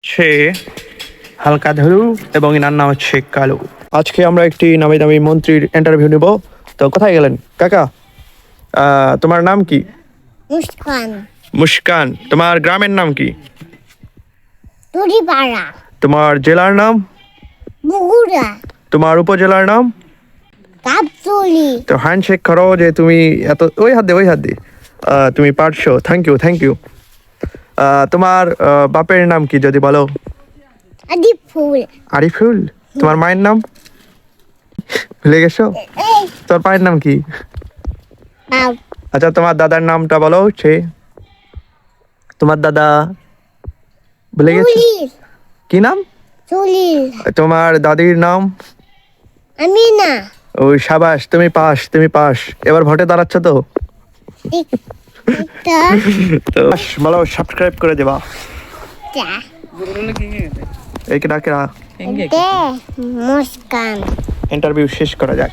হচ্ছে হালকা ধরু এবং এনার নাম হচ্ছে কালু। আজকে আমরা একটি নামি দামি মন্ত্রীর ইন্টারভিউ নেব। তো কোথায় গেলেন? কাকা তোমার নাম কি? মুস্কান। মুস্কান। তোমার গ্রামের নাম কি? তোমার জেলার নাম? বগুড়া। তোমার উপজেলার নাম? কাপতলি তো হ্যান্ডশেক করো যে তুমি এত ওই হাত দে ওই হাত দে তুমি পারছ। থ্যাংক ইউ থ্যাংক ইউ তোমার বাপের নাম কি যদি বলো? আদি ফুল আরিফুল? তোমার মায়ের নাম? ভুলে গেছো? তোর পায়ের নাম কি? আচ্ছা তোমার দাদার নামটা বলো সে। তোমার দাদা? ভুলে গেছো? কি নাম? তোমার দাদির নাম? আমি না ওই সাবাস তুমি পাস তুমি পাস। এবার ভোটে দাঁড়াচ্ছ তো? তো বলো সাবস্ক্রাইব করে দেবা। এই কেনা কেনা দে মুস্কান। ইন্টারভিউ শেষ করা যাক।